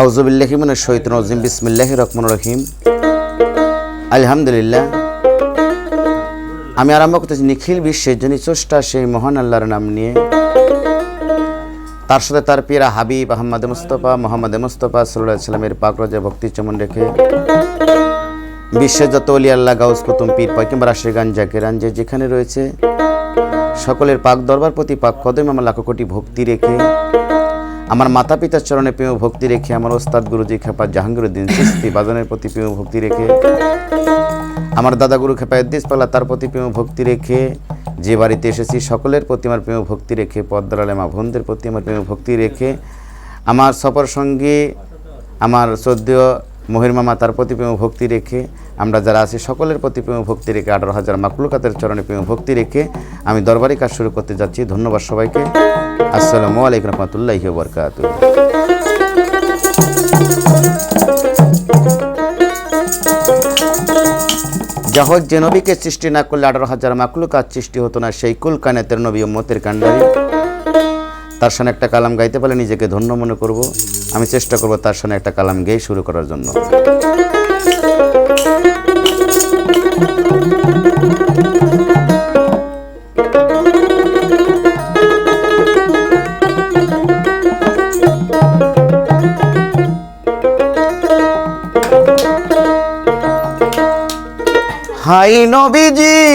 আউজবিল্লাহিমিন শৈতন রজিম বিসমিল্লাহ রহমান রহিম। আলহামদুলিল্লাহ। আমি আরম্ভ করতেছি নিখিল বিশ্বের যিনি স্রষ্টা, সেই মহান আল্লাহর নাম নিয়ে। তার সাথে তার পিরা হাবিব আহমদ মুস্তফা, মোহাম্মদ মুস্তফা সাল্লাহ সাল্লামের পাক রজা ভক্তি চমন রেখে। বিশ্বের যত অলি আল্লাহ, গাউস কুতুম পীর পয়কিম্বর আশিরগান জাকিরান, যে যেখানে রয়েছে, সকলের পাক দরবার প্রতি পাক কদম আমার লাখো কোটি ভক্তি রেখে আমার মাতা পিতার চরণে প্রেম ভক্তি রেখে আমার ওস্তাদ গুরুজি খেপা জাহাঙ্গীরুদ্দিন চিস্তি বাদনের প্রতি প্রেম ভক্তি রেখে, আমার দাদা গুরু খেপা এদ্দিস পাল্লা তার প্রতি প্রেম ভক্তি রেখে, যে বাড়িতে এসেছি সকলের প্রতি আমার প্রেম ভক্তি রেখে পদ্মার আলেমা বোনদের প্রতি আমার প্রেম ভক্তি রেখে, আমার সফর সঙ্গী আমার শ্রদ্ধেয় মহির মামা তার প্রতি প্রেম ভক্তি রেখে আমরা যারা আছি, সকলের প্রতি প্রেম ভক্তি রেখে আঠারো হাজার মাকলুকাতের চরণে প্রেম ভক্তি রেখে আমি দরবারি কাজ শুরু করতে যাচ্ছি। ধন্যবাদ সবাইকে। আসসালামু আলাইকুম রহমতুল্লাহি বরকাত যাহোক যে নবীকে সৃষ্টি না করলে আঠারো হাজার মাকলুকাত সৃষ্টি হতো না, সেই কুল কানেতের নবী মতের কান্ডারি তার সামনে একটা কালাম গাইতে পারলে নিজেকে ধন্য মনে করব। আমি চেষ্টা করব তার সামনে একটা কালাম গেয়ে শুরু করার জন্য। নবীজি।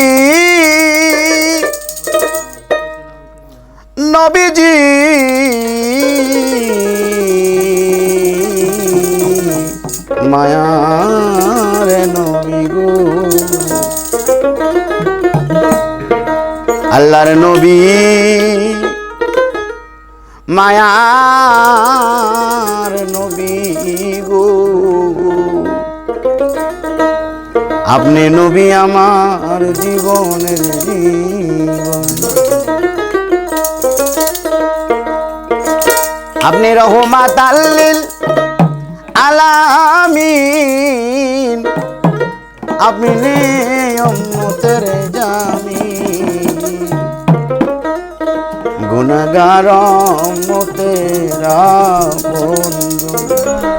নবীজি। মায়ার নবী গো। আল্লাহর নবী। মায়ার নবী গো। আপনি নবী আমার জীবনের জীবন। আপনি রহমাত আল্লিল আলামিন। আপনি নিয়মতের জামিন। গুণাগার মতেরা বন্ধু।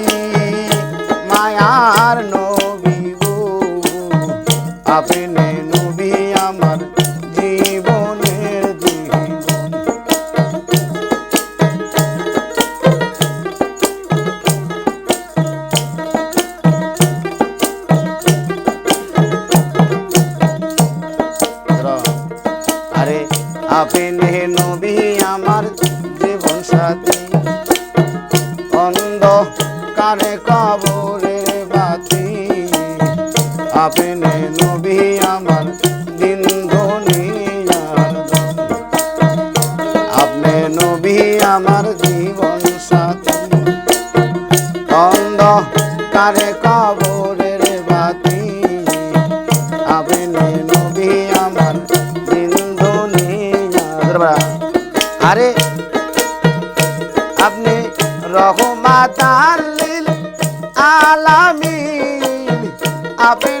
আপনি নবী আমার দিন ধনিয়ার আপনি নবী আমার জীবন সাথী। অন্ধ কারে কবরের বাতি। আপনি নবী আমার দিন ধনিয়ার আরে, আপনি রহমাত আলামিন। আপনি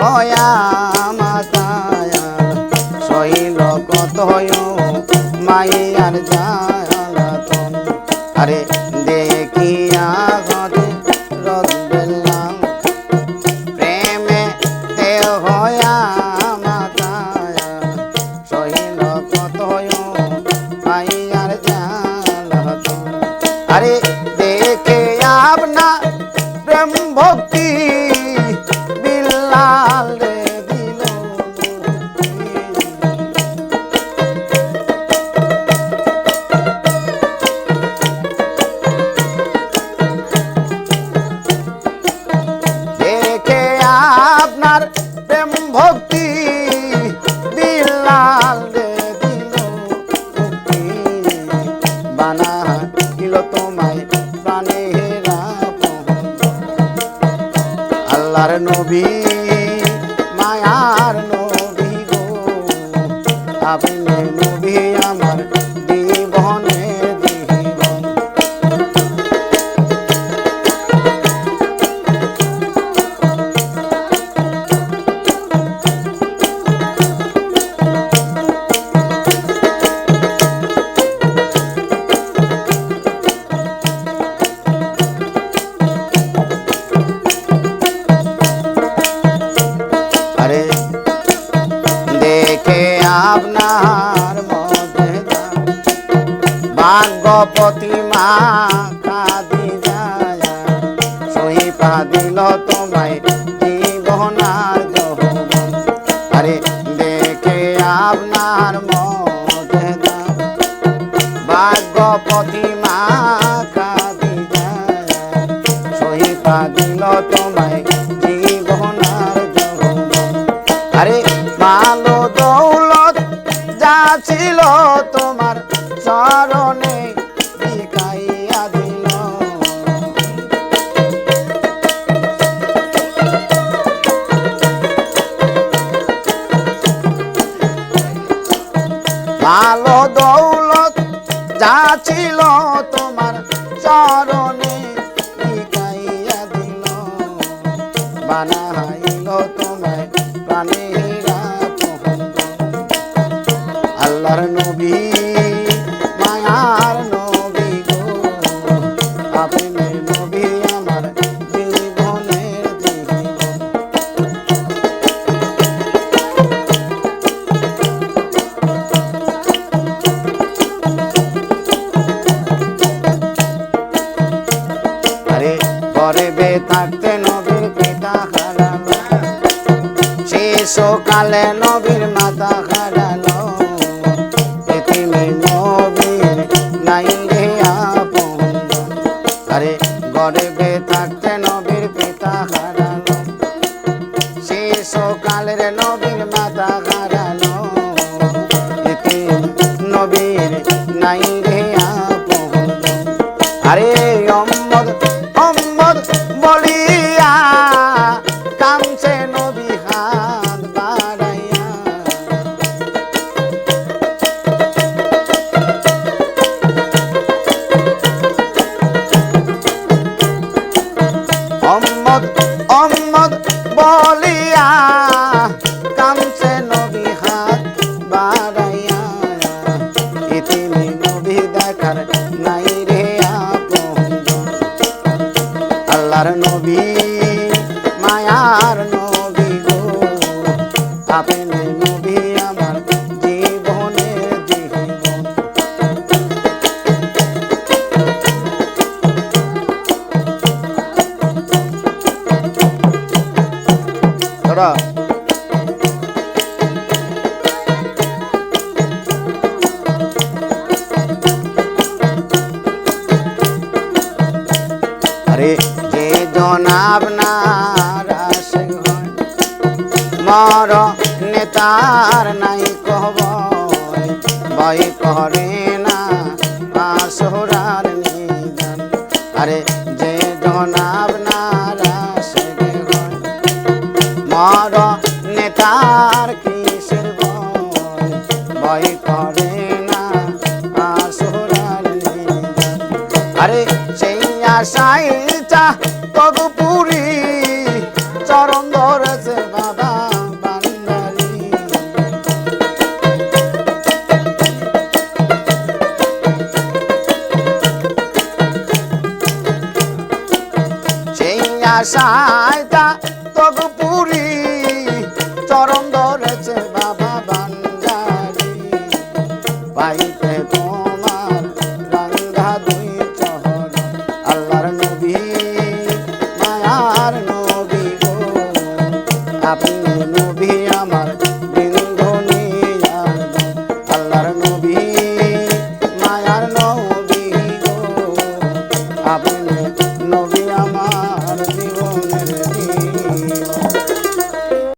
হয়া মাতায়া। শৈল কত মাইয়ার জালাতন আরে দেখিয়া ঘরে রদ বেলাম প্রেমে তে হয়া মাতায়া। শৈল কত মাইয়ার জালাতন আরে মা কাঁদি যায় সই পা দিল তোমায় জীবনার যৌবন আরে দেখে আপনার মধ্যে ভাগ্যপতি মা কাঁদি যায় সই পা দিল তোমায় জীবনার যৌবন আরে মালো দৌলত যা ছিল ছিল তোমার চরণে বানাইল তোমায় শিশুকালে নবীর মাতা হারালো পৃথিবী নবীর নাই রে আপন। আরে গরিবে থাকতে নবীর পিতা হারালো শিশুকালের নবীর মাতা হারালো নবীর নাই রে আপন। অম্মদ আরে যে জনাব নারা মর নেতার নাই কহব ভয় করে না আসরার নিদান। আরে যে জনাব নারা মর সেই